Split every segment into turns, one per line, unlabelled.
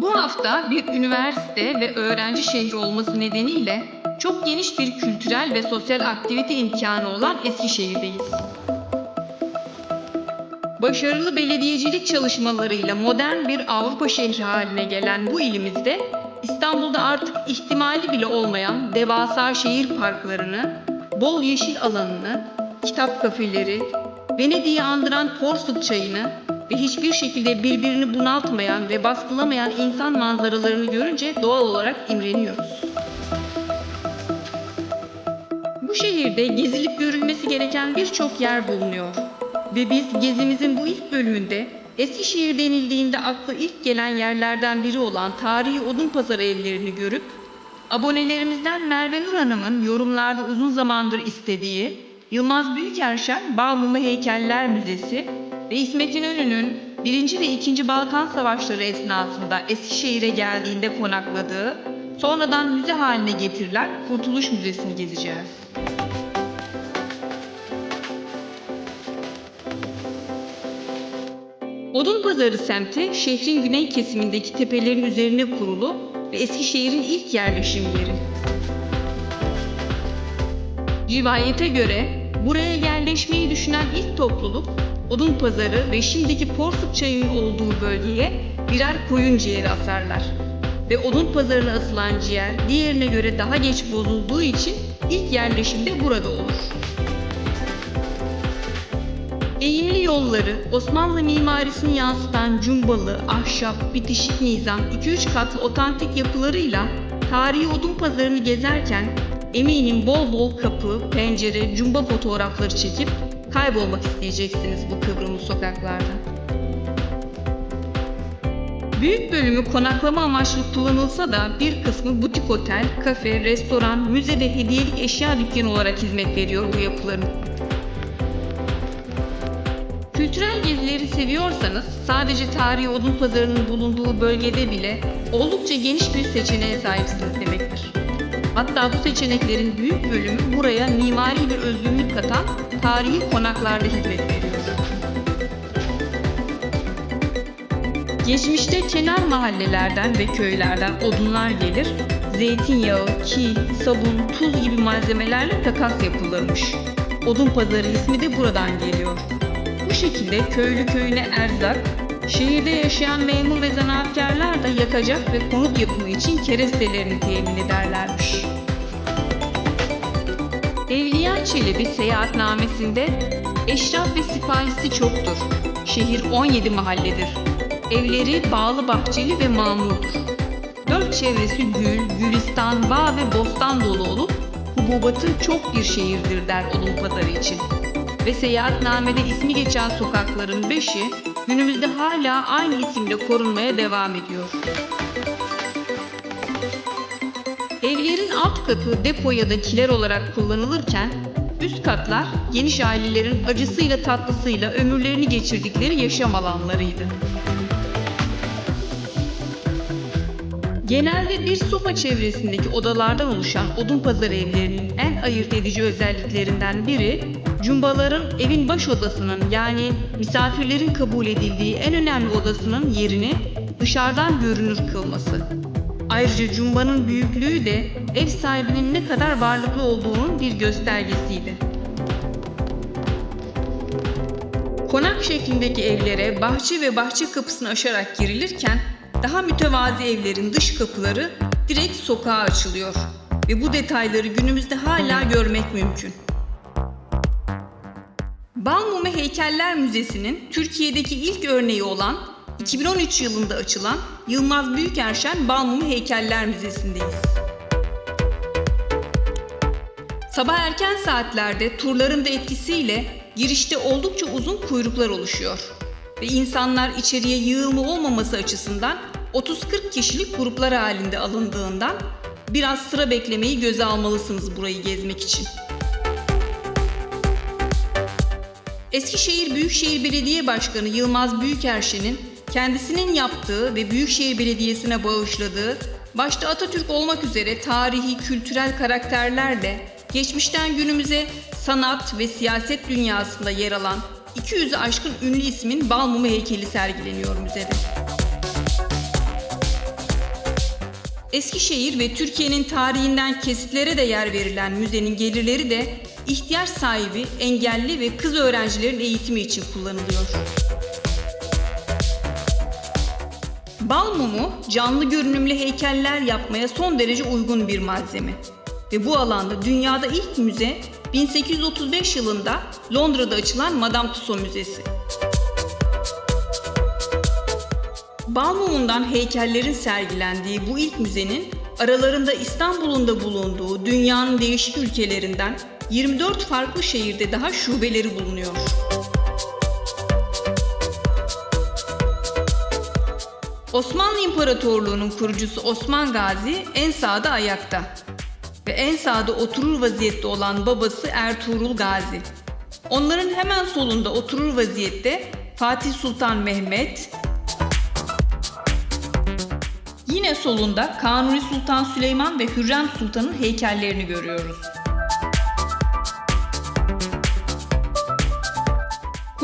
Bu hafta bir üniversite ve öğrenci şehri olması nedeniyle çok geniş bir kültürel ve sosyal aktivite imkanı olan Eskişehir'deyiz. Başarılı belediyecilik çalışmalarıyla modern bir Avrupa şehri haline gelen bu ilimizde İstanbul'da artık ihtimali bile olmayan devasa şehir parklarını, bol yeşil alanını, kitap kafeleri, Venedik'i andıran Porsuk çayını ve hiçbir şekilde birbirini bunaltmayan ve baskılamayan insan manzaralarını görünce doğal olarak imreniyoruz. Bu şehirde gezilip görülmesi gereken birçok yer bulunuyor. Ve biz gezimizin bu ilk bölümünde Eskişehir denildiğinde akla ilk gelen yerlerden biri olan tarihi odun pazarı evlerini görüp abonelerimizden Merve Nur Hanım'ın yorumlarda uzun zamandır istediği Yılmaz Büyükerşen Balmumu Heykeller Müzesi ve İsmet İnönü'nün 1. ve 2. Balkan Savaşları esnasında Eskişehir'e geldiğinde konakladığı, sonradan müze haline getirilen Kurtuluş Müzesi'ni gezeceğiz. Odun Pazarı semti şehrin güney kesimindeki tepelerin üzerine kurulu ve Eskişehir'in ilk yerleşim yeri. Rivayete göre buraya yerleşmeyi düşünen ilk topluluk Odun Pazarı ve şimdiki Porsuk Çayı'nın olduğu bölgeye birer koyun ciğeri asarlar. Ve Odun Pazarı'na asılan ciğer diğerine göre daha geç bozulduğu için ilk yerleşim de burada olur. Eğimli yolları, Osmanlı mimarisini yansıtan cumbalı, ahşap, bitişik nizam 2-3 katlı otantik yapılarıyla tarihi odun pazarını gezerken eminim bol bol kapı, pencere, cumba fotoğrafları çekip kaybolmak isteyeceksiniz bu kıvrımlı sokaklarda. Büyük bölümü konaklama amaçlı kullanılsa da bir kısmı butik otel, kafe, restoran, müze ve hediyelik eşya dükkanı olarak hizmet veriyor bu yapıların. Kültürel gezileri seviyorsanız sadece tarihi odun pazarının bulunduğu bölgede bile oldukça geniş bir seçeneğe sahipsiniz demektir. Hatta bu seçeneklerin büyük bölümü buraya mimari bir özgünlük katan tarihi konaklarda hizmet veriyor. Geçmişte kenar mahallelerden ve köylerden odunlar gelir, zeytinyağı, kil, sabun, tuz gibi malzemelerle takas yapılırmış. Odun pazarı ismi de buradan geliyor. Bu şekilde köylü köyüne erzak, şehirde yaşayan memur ve zanaatkarlar da yakacak ve konut yapımı için kerestelerini temin ederlermiş. Evliya Çelebi seyahatnamesinde eşraf ve sipahisi çoktur. Şehir 17 mahalledir. Evleri bağlı bahçeli ve mamurdur. Dört çevresi gül, gülistan, bağ ve bostan dolu olup hububatı çok bir şehirdir der Odun Pazarı için ve seyahatnamede ismi geçen sokakların beşi günümüzde hala aynı isimle korunmaya devam ediyor. Evlerin alt katı depo ya da kiler olarak kullanılırken üst katlar geniş ailelerin acısıyla tatlısıyla ömürlerini geçirdikleri yaşam alanlarıydı. Genelde bir sofa çevresindeki odalardan oluşan odun pazarı evlerinin en ayırt edici özelliklerinden biri cumbaların evin baş odasının yani misafirlerin kabul edildiği en önemli odasının yerini dışarıdan görünür kılması. Ayrıca cumbanın büyüklüğü de ev sahibinin ne kadar varlıklı olduğunun bir göstergesiydi. Konak şeklindeki evlere bahçe ve bahçe kapısını aşarak girilirken daha mütevazi evlerin dış kapıları direkt sokağa açılıyor ve bu detayları günümüzde hala görmek mümkün. Balmumu Heykeller Müzesi'nin Türkiye'deki ilk örneği olan 2013 yılında açılan Yılmaz Büyükerşen Balmumu Heykeller Müzesi'ndeyiz. Sabah erken saatlerde turların da etkisiyle girişte oldukça uzun kuyruklar oluşuyor ve insanlar içeriye yığılma olmaması açısından 30-40 kişilik gruplar halinde alındığından biraz sıra beklemeyi göze almalısınız burayı gezmek için. Eskişehir Büyükşehir Belediye Başkanı Yılmaz Büyükerşen'in kendisinin yaptığı ve Büyükşehir Belediyesi'ne bağışladığı başta Atatürk olmak üzere tarihi, kültürel karakterlerle geçmişten günümüze sanat ve siyaset dünyasında yer alan 200'ü aşkın ünlü ismin Balmumu heykeli sergileniyor müzede. Eskişehir ve Türkiye'nin tarihinden kesitlere de yer verilen müzenin gelirleri de ihtiyaç sahibi engelli ve kız öğrencilerin eğitimi için kullanılıyor. Bal mumu canlı görünümlü heykeller yapmaya son derece uygun bir malzeme. Ve bu alanda dünyada ilk müze 1835 yılında Londra'da açılan Madame Tussauds Müzesi. Bal mumundan heykellerin sergilendiği bu ilk müzenin aralarında İstanbul'un da bulunduğu dünyanın değişik ülkelerinden 24 farklı şehirde daha şubeleri bulunuyor. Osmanlı İmparatorluğu'nun kurucusu Osman Gazi en sağda ayakta ve en sağda oturur vaziyette olan babası Ertuğrul Gazi. Onların hemen solunda oturur vaziyette Fatih Sultan Mehmet, Yine solunda Kanuni Sultan Süleyman ve Hürrem Sultan'ın heykellerini görüyoruz.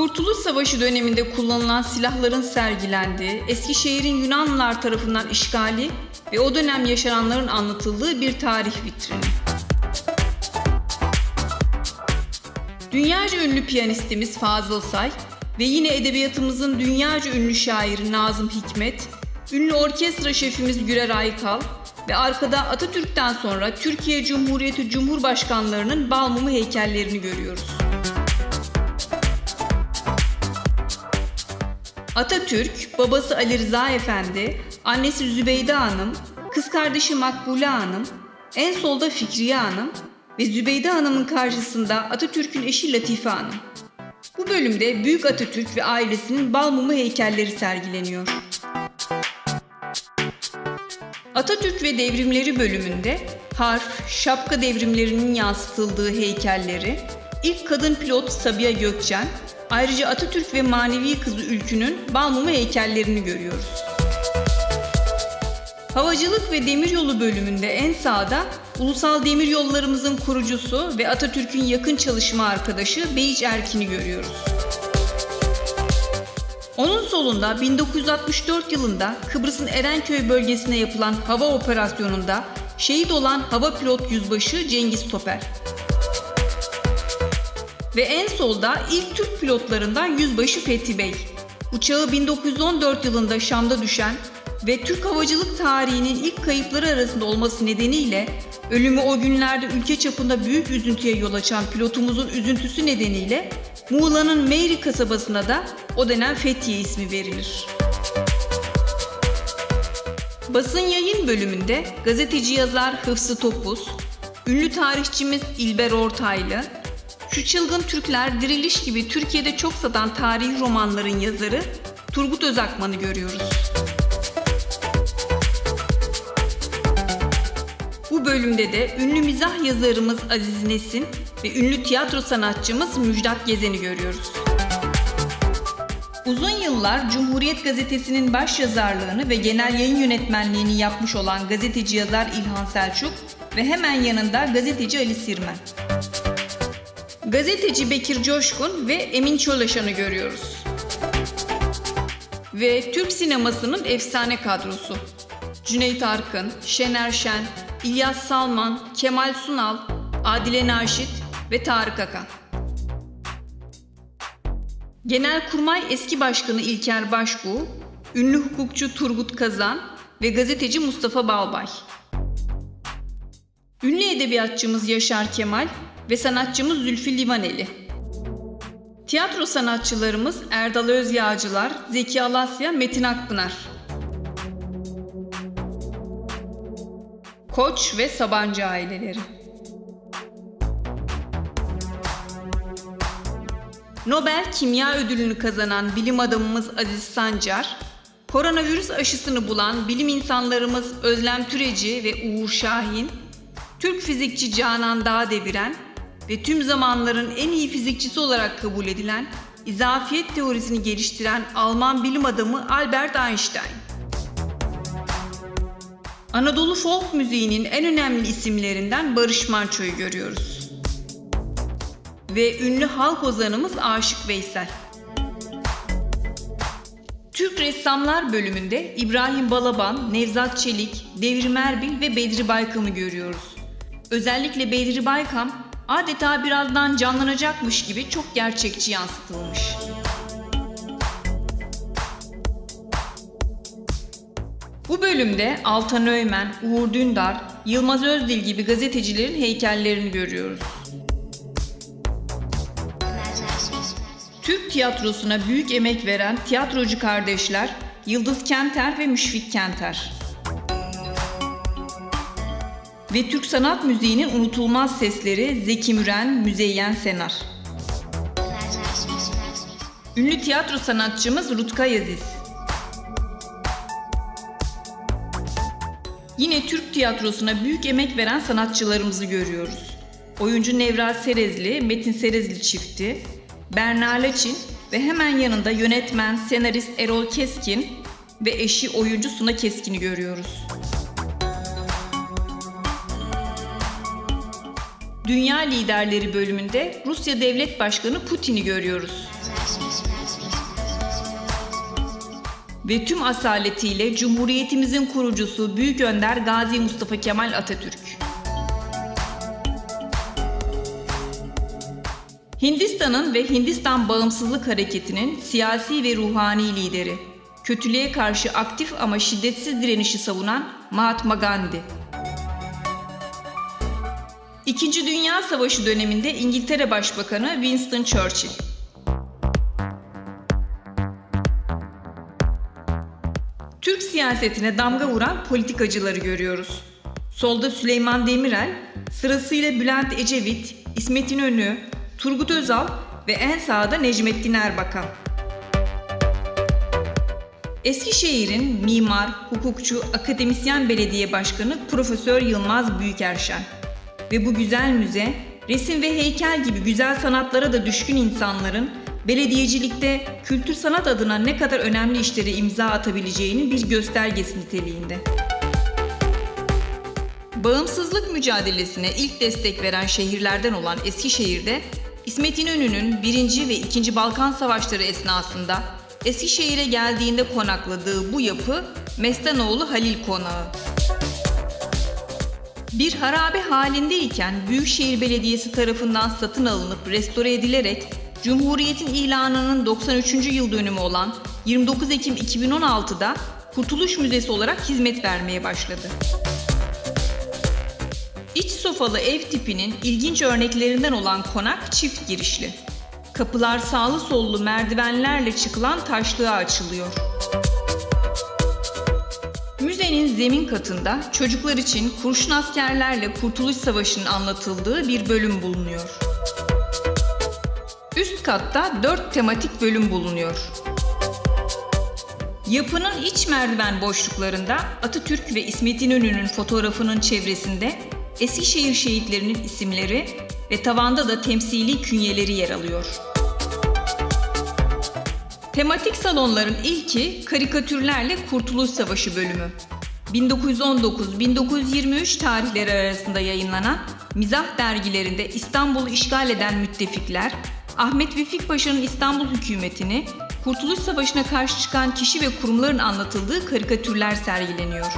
Kurtuluş Savaşı döneminde kullanılan silahların sergilendiği, Eskişehir'in Yunanlılar tarafından işgali ve o dönem yaşananların anlatıldığı bir tarih vitrini. Dünyaca ünlü piyanistimiz Fazıl Say ve yine edebiyatımızın dünyaca ünlü şairi Nazım Hikmet, ünlü orkestra şefimiz Gürer Aykal ve arkada Atatürk'ten sonra Türkiye Cumhuriyeti Cumhurbaşkanlarının balmumu heykellerini görüyoruz. Atatürk, babası Ali Rıza Efendi, annesi Zübeyde Hanım, kız kardeşi Makbule Hanım, en solda Fikriye Hanım ve Zübeyde Hanım'ın karşısında Atatürk'ün eşi Latife Hanım. Bu bölümde Büyük Atatürk ve ailesinin bal mumu heykelleri sergileniyor. Atatürk ve Devrimleri bölümünde harf, şapka devrimlerinin yansıtıldığı heykelleri, ilk kadın pilot Sabiha Gökçen, ayrıca Atatürk ve manevi kızı Ülkü'nün bal mumu heykellerini görüyoruz. Havacılık ve Demiryolu bölümünde en sağda ulusal demiryollarımızın kurucusu ve Atatürk'ün yakın çalışma arkadaşı Beyiç Erkin'i görüyoruz. Onun solunda 1964 yılında Kıbrıs'ın Erenköy bölgesine yapılan hava operasyonunda şehit olan hava pilot yüzbaşı Cengiz Toper. Ve en solda ilk Türk pilotlarından yüzbaşı Fethi Bey. Uçağı 1914 yılında Şam'da düşen ve Türk havacılık tarihinin ilk kayıpları arasında olması nedeniyle ölümü o günlerde ülke çapında büyük üzüntüye yol açan pilotumuzun üzüntüsü nedeniyle Muğla'nın Meyri kasabasına da o dönem Fethiye ismi verilir. Basın yayın bölümünde gazeteci yazar Hıfzı Topuz, ünlü tarihçimiz İlber Ortaylı, Şu Çılgın Türkler Diriliş gibi Türkiye'de çok satan tarihi romanların yazarı Turgut Özakman'ı görüyoruz. Bu bölümde de ünlü mizah yazarımız Aziz Nesin ve ünlü tiyatro sanatçımız Müjdat Gezen'i görüyoruz. Uzun yıllar Cumhuriyet Gazetesi'nin baş yazarlığını ve genel yayın yönetmenliğini yapmış olan gazeteci yazar İlhan Selçuk ve hemen yanında gazeteci Ali Sirmen. Gazeteci Bekir Coşkun ve Emin Çolaşan'ı görüyoruz. Ve Türk sinemasının efsane kadrosu. Cüneyt Arkın, Şener Şen, İlyas Salman, Kemal Sunal, Adile Naşit ve Tarık Akan. Genelkurmay eski başkanı İlker Başbuğ, ünlü hukukçu Turgut Kazan ve gazeteci Mustafa Balbay. Ünlü edebiyatçımız Yaşar Kemal ve sanatçımız Zülfü Livaneli. Tiyatro sanatçılarımız Erdal Özyağcılar, Zeki Alasya, Metin Akpınar. Koç ve Sabancı aileleri. Nobel Kimya Ödülünü kazanan bilim adamımız Aziz Sancar, koronavirüs aşısını bulan bilim insanlarımız Özlem Türeci ve Uğur Şahin, Türk fizikçi Canan Dağdeviren ve tüm zamanların en iyi fizikçisi olarak kabul edilen izafiyet teorisini geliştiren Alman bilim adamı Albert Einstein. Anadolu folk müziğinin en önemli isimlerinden Barış Manço'yu görüyoruz. Ve ünlü halk ozanımız Aşık Veysel. Türk Ressamlar bölümünde İbrahim Balaban, Nevzat Çelik, Devrim Erbil ve Bedri Baykam'ı görüyoruz. Özellikle Bedri Baykam adeta birazdan canlanacakmış gibi çok gerçekçi yansıtılmış. Bu bölümde Altan Öymen, Uğur Dündar, Yılmaz Özdil gibi gazetecilerin heykellerini görüyoruz. Türk tiyatrosuna büyük emek veren tiyatrocu kardeşler Yıldız Kenter ve Müşfik Kenter. Ve Türk sanat müziğinin unutulmaz sesleri Zeki Müren, Müzeyyen Senar. Ünlü tiyatro sanatçımız Rutkay Aziz. Yine Türk tiyatrosuna büyük emek veren sanatçılarımızı görüyoruz. Oyuncu Nevra Serezli, Metin Serezli çifti, Berna Laçin ve hemen yanında yönetmen, senarist Erol Keskin ve eşi oyuncu Suna Keskin'i görüyoruz. Dünya Liderleri bölümünde Rusya Devlet Başkanı Putin'i görüyoruz. Ve tüm asaletiyle Cumhuriyetimizin kurucusu Büyük Önder Gazi Mustafa Kemal Atatürk. Hindistan'ın ve Hindistan Bağımsızlık Hareketi'nin siyasi ve ruhani lideri. Kötülüğe karşı aktif ama şiddetsiz direnişi savunan Mahatma Gandhi. İkinci Dünya Savaşı döneminde İngiltere Başbakanı Winston Churchill. Türk siyasetine damga vuran politikacıları görüyoruz. Solda Süleyman Demirel, sırasıyla Bülent Ecevit, İsmet İnönü, Turgut Özal ve en sağda Necmettin Erbakan. Eskişehir'in mimar, hukukçu, akademisyen belediye başkanı Profesör Yılmaz Büyükerşen. Ve bu güzel müze, resim ve heykel gibi güzel sanatlara da düşkün insanların belediyecilikte kültür sanat adına ne kadar önemli işlere imza atabileceğinin bir göstergesi niteliğinde. Bağımsızlık mücadelesine ilk destek veren şehirlerden olan Eskişehir'de İsmet İnönü'nün 1. ve 2. Balkan Savaşları esnasında Eskişehir'e geldiğinde konakladığı bu yapı Mestanoğlu Halil Konağı. Bir harabe halindeyken Büyükşehir Belediyesi tarafından satın alınıp restore edilerek Cumhuriyet'in ilanının 93. yıl dönümü olan 29 Ekim 2016'da Kurtuluş Müzesi olarak hizmet vermeye başladı. İç sofalı ev tipinin ilginç örneklerinden olan konak çift girişli. Kapılar sağlı sollu merdivenlerle çıkılan taşlığa açılıyor. Müzenin zemin katında çocuklar için kurşun askerlerle Kurtuluş Savaşı'nın anlatıldığı bir bölüm bulunuyor. Üst katta dört tematik bölüm bulunuyor. Yapının iç merdiven boşluklarında Atatürk ve İsmet İnönü'nün fotoğrafının çevresinde Eskişehir şehitlerinin isimleri ve tavanda da temsili künyeleri yer alıyor. Tematik salonların ilki karikatürlerle Kurtuluş Savaşı bölümü. 1919-1923 tarihleri arasında yayınlanan mizah dergilerinde İstanbul'u işgal eden müttefikler, Ahmet Vefik Paşa'nın İstanbul hükümetini, Kurtuluş Savaşı'na karşı çıkan kişi ve kurumların anlatıldığı karikatürler sergileniyor.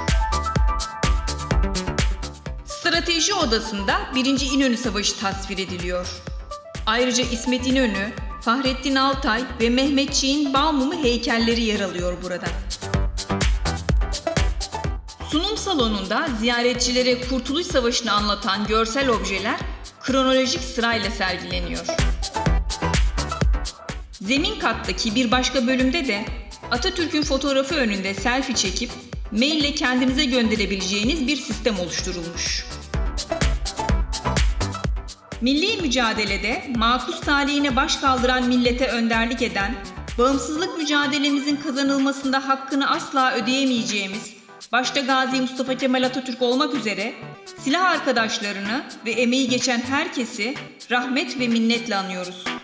Strateji odasında 1. İnönü Savaşı tasvir ediliyor. Ayrıca İsmet İnönü, Fahrettin Altay ve Mehmetçiğin Balmumu heykelleri yer alıyor burada. Salonunda ziyaretçilere Kurtuluş Savaşı'nı anlatan görsel objeler kronolojik sırayla sergileniyor. Zemin kattaki bir başka bölümde de Atatürk'ün fotoğrafı önünde selfie çekip maille kendinize gönderebileceğiniz bir sistem oluşturulmuş. Milli mücadelede makus talihine baş kaldıran millete önderlik eden, bağımsızlık mücadelemizin kazanılmasında hakkını asla ödeyemeyeceğimiz, başta Gazi Mustafa Kemal Atatürk olmak üzere silah arkadaşlarını ve emeği geçen herkesi rahmet ve minnetle anıyoruz.